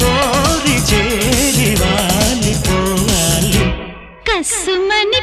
కోరి చేరి వాలి కసుమని